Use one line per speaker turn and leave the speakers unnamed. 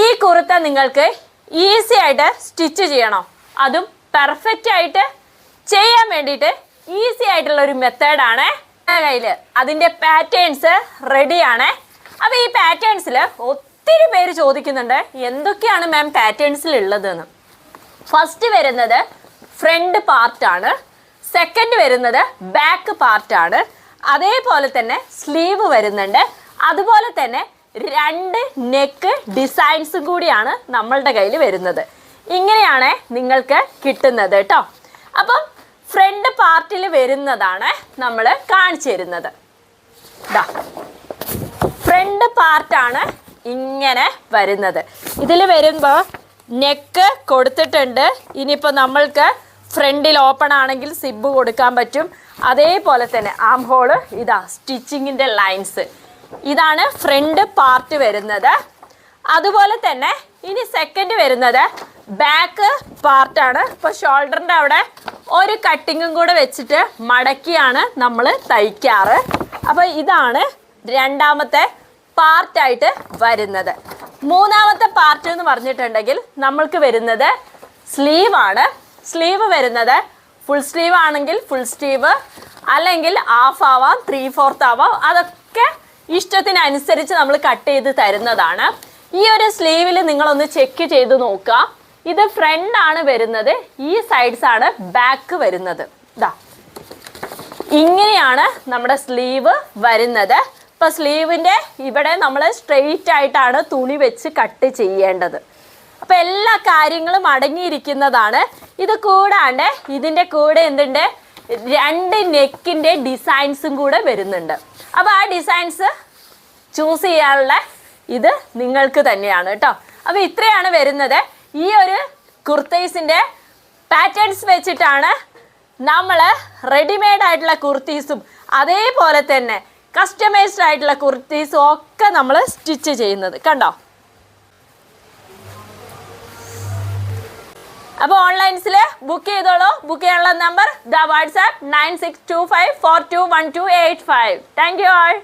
ഈ കുർത്ത നിങ്ങൾക്ക് ഈസി ആയിട്ട് സ്റ്റിച്ച് ചെയ്യണം. അതും പെർഫെക്റ്റ് ആയിട്ട് ചെയ്യാൻ വേണ്ടിയിട്ട് ഈസി ആയിട്ടുള്ള ഒരു മെത്തേഡാണ് കയ്യിൽ അതിന്റെ പാറ്റേൺസ് റെഡിയാണ് അപ്പോൾ ഈ പാറ്റേൺസിൽ ഒത്തിരി പേര് ചോദിക്കുന്നുണ്ട് എന്തൊക്കെയാണ് മാം പാറ്റേൺസിൽ ഉള്ളതെന്ന്? ഫസ്റ്റ് വരുന്നത് ഫ്രണ്ട് പാർട്ടാണ് സെക്കൻഡ് വരുന്നത് ബാക്ക് പാർട്ടാണ് അതേപോലെ തന്നെ സ്ലീവ് വരുന്നുണ്ട്. അതുപോലെ തന്നെ രണ്ട് നെക്ക് ഡിസൈൻസും കൂടിയാണ് നമ്മളുടെ കയ്യിൽ വരുന്നത്. ഇങ്ങനെയാണ് നിങ്ങൾക്ക് കിട്ടുന്നത് കേട്ടോ അപ്പം ഫ്രണ്ട് പാർട്ടിൽ വരുന്നതാണ് നമ്മൾ കാണിച്ചു തരുന്നത്. ഫ്രണ്ട് പാർട്ടാണ് ഇങ്ങനെ വരുന്നത്. ഇതിൽ വരുമ്പോൾ നെക്ക് കൊടുത്തിട്ടുണ്ട്. ഇനിയിപ്പോൾ നമ്മൾക്ക് ഫ്രണ്ടിൽ ഓപ്പൺ ആണെങ്കിൽ സിബ് കൊടുക്കാൻ പറ്റും. അതേപോലെ തന്നെ ആം ഹോൾ ഇതാ സ്റ്റിച്ചിങ്ങിന്റെ ലൈൻസ് ഇതാണ് ഫ്രണ്ട് പാർട്ട് വരുന്നത്. അതുപോലെ തന്നെ ഇനി സെക്കൻഡ് വരുന്നത് ബാക്ക് പാർട്ടാണ് ഇപ്പോൾ ഷോൾഡറിന്റെ അവിടെ ഒരു കട്ടിങ്ങും കൂടെ വെച്ചിട്ട് മടക്കിയാണ് നമ്മൾ തയ്ക്കാറ്. അപ്പോൾ ഇതാണ് രണ്ടാമത്തെ പാർട്ടായിട്ട് വരുന്നത്. മൂന്നാമത്തെ പാർട്ട് എന്ന് പറഞ്ഞിട്ടുണ്ടെങ്കിൽ നമ്മൾക്ക് വരുന്നത് സ്ലീവ് ആണ്. സ്ലീവ് വരുന്നത് ഫുൾ സ്ലീവ് ആണെങ്കിൽ ഫുൾ സ്ലീവ് അല്ലെങ്കിൽ ഹാഫ് ആവാം ത്രീ ഫോർത്ത് ആവാം അതൊക്കെ ഇഷ്ടത്തിനനുസരിച്ച് നമ്മൾ കട്ട് ചെയ്ത് തരുന്നതാണ്. ഈ ഒരു സ്ലീവിൽ നിങ്ങളൊന്ന് ചെക്ക് ചെയ്ത് നോക്കുക. ഇത് ഫ്രണ്ട് ആണ് വരുന്നത് ഈ സൈഡ്സ് ആണ് ബാക്ക് വരുന്നത്. ഇതാ ഇങ്ങനെയാണ് നമ്മുടെ സ്ലീവ് വരുന്നത്. ഇപ്പൊ സ്ലീവിന്റെ ഇവിടെ നമ്മൾ സ്ട്രെയിറ്റ് ആയിട്ടാണ് തുണി വെച്ച് കട്ട് ചെയ്യേണ്ടത്. അപ്പൊ എല്ലാ കാര്യങ്ങളും അടങ്ങിയിരിക്കുന്നതാണ്. ഇത് കൂടാണ്ട് ഇതിന്റെ കൂടെ എന്തുണ്ട്? രണ്ട് നെക്കിന്റെ ഡിസൈൻസും കൂടെ വരുന്നുണ്ട്. അപ്പോൾ ആ ഡിസൈൻസ് ചൂസ് ചെയ്യാനുള്ള ഇത് നിങ്ങൾക്ക് തന്നെയാണ് കേട്ടോ. അപ്പോൾ ഇത്രയാണ് വരുന്നത്. ഈ ഒരു കുർത്തീസിന്റെ പാറ്റേൺസ് വെച്ചിട്ടാണ് നമ്മൾ റെഡിമെയ്ഡ് ആയിട്ടുള്ള കുർത്തീസും അതേപോലെ തന്നെ കസ്റ്റമൈസ്ഡ് ആയിട്ടുള്ള കുർത്തീസും ഒക്കെ നമ്മൾ സ്റ്റിച്ച് ചെയ്യുന്നത്. കണ്ടോ? അപ്പോൾ ഓൺലൈൻസിൽ ബുക്ക് ചെയ്തോളൂ. ബുക്ക് ചെയ്യാനുള്ള number the WhatsApp nine six two five four two one two eight five thank you all